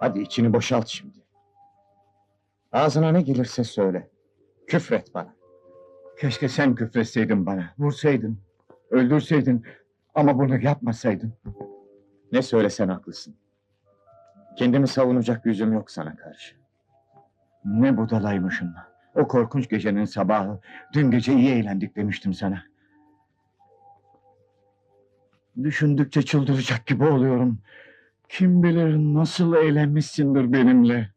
Hadi içini boşalt şimdi. Ağzına ne gelirse söyle. Küfret bana. Keşke sen küfretseydin bana. Vursaydın. Öldürseydin. Ama bunu yapmasaydın. Ne söylesen haklısın. Kendimi savunacak yüzüm yok sana karşı. Ne budalaymışım. O korkunç gecenin sabahı. Dün gece iyi eğlendik demiştim sana. Düşündükçe çıldıracak gibi oluyorum. Kim bilir nasıl eğlenmişsindir benimle.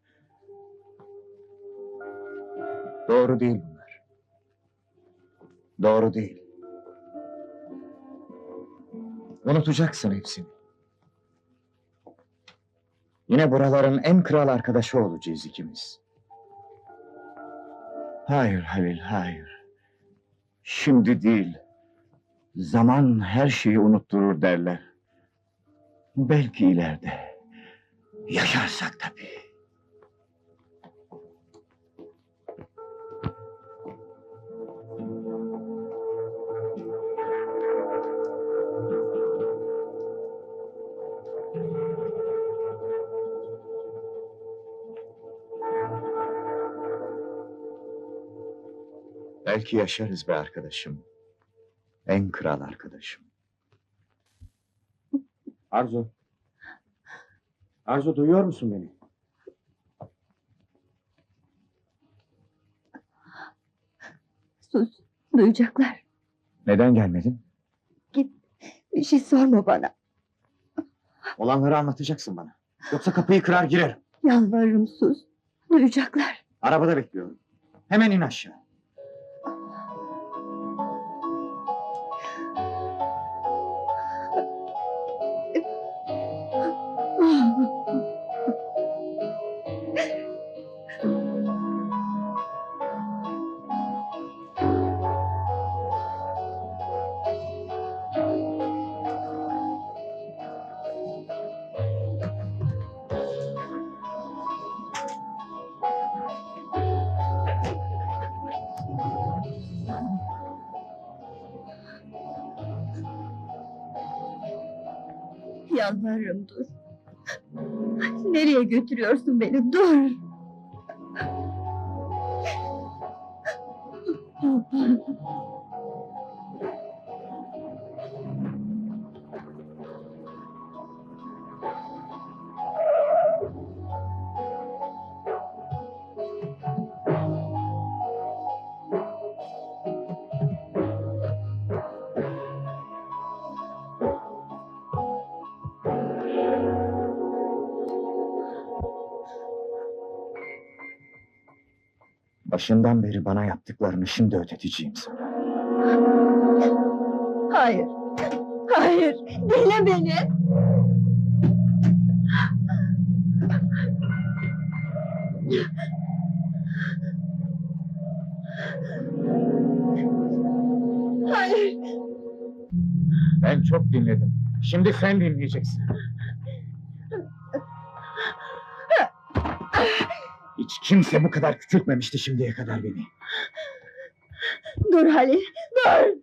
Doğru değil bunlar. Doğru değil. Unutacaksın hepsini. Yine buraların en kral arkadaşı olacağız ikimiz. Hayır Halil, hayır. Şimdi değil. Zaman her şeyi unutturur derler. Belki ileride. Yaşarsak tabii. Belki yaşarız be arkadaşım. En kral arkadaşım. Arzu. Arzu duyuyor musun beni? Sus, duyacaklar. Neden gelmedin? Bir şey sorma bana. Olanları anlatacaksın bana. Yoksa kapıyı kırar girerim. Yalvarırım sus. Duyacaklar. Arabada bekliyorum. Hemen in aşağı. Yalvarırım dur. Nereye götürüyorsun beni? Dur. Başından beri bana yaptıklarını şimdi ödeteceğim sana. Hayır. Hayır. Dinle beni. Hayır. Ben çok dinledim. Şimdi sen dinleyeceksin. Hiç kimse bu kadar küçültmemişti şimdiye kadar beni. Dur Halil. Dur.